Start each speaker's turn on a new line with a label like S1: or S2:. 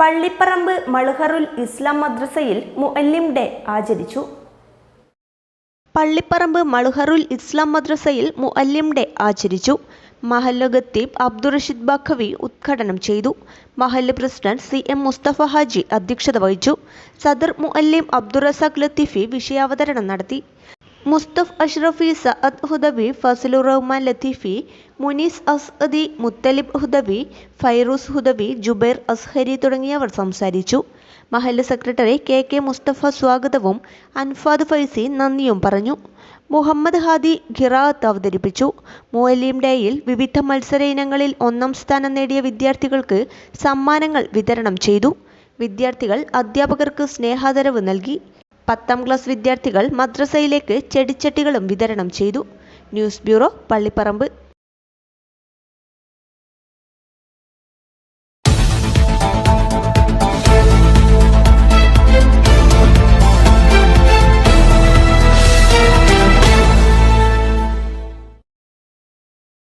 S1: പള്ളിപ്പറമ്പ് മളുഹറുൽ ഇസ്ലാം മദ്രസയിൽ മുഅല്ലിം ഡേ ആചരിച്ചു. പള്ളിപ്പറമ്പ് മളുഹറുൽ ഇസ്ലാം മദ്രസയിൽ മുഅല്ലിം ഡേ ആചരിച്ചു. മഹല്ല് ഖത്തീബ് അബ്ദുറഷീദ് ബഖവി ഉദ്ഘാടനം ചെയ്തു. മഹല്ല് president C M Mustafa Haji അധ്യക്ഷത വഹിച്ചു. സദർ മുഅല്ലിം അബ്ദുറസാഖ് ലത്തീഫി വിഷയാവതരണം നടത്തി. മുസ്തഫ് അഷ്റഫി സഅദ് ഹുദവി ഫസലുർ റഹ്മാൻ ലത്തീഫി മുനീസ് അസ്അദി മുത്തലിബ് ഹുദവി ഫൈറൂസ് ഹുദവി ജുബൈർ അസ്ഹരി തുടങ്ങിയവർ സംസാരിച്ചു. മഹല്ല് സെക്രട്ടറി കെ കെ മുസ്തഫ സ്വാഗതവും അൻഫാദ് ഫൈസി നന്ദിയും പറഞ്ഞു. മുഹമ്മദ് ഹാദി ഖിറാത്ത് അവതരിപ്പിച്ചു. മുഅലീം ഡേയിൽ വിവിധ മത്സര ഇനങ്ങളിൽ ഒന്നാം സ്ഥാനം നേടിയ വിദ്യാർത്ഥികൾക്ക് സമ്മാനങ്ങൾ വിതരണം ചെയ്തു. വിദ്യാർത്ഥികൾ അധ്യാപകർക്ക് സ്നേഹാദരവ് നൽകി. പത്താം ക്ലാസ് വിദ്യാർത്ഥികൾ മദ്രസയിലേക്ക് ചെടിച്ചട്ടികളും വിതരണം ചെയ്തു. News bureau Pallipparamba.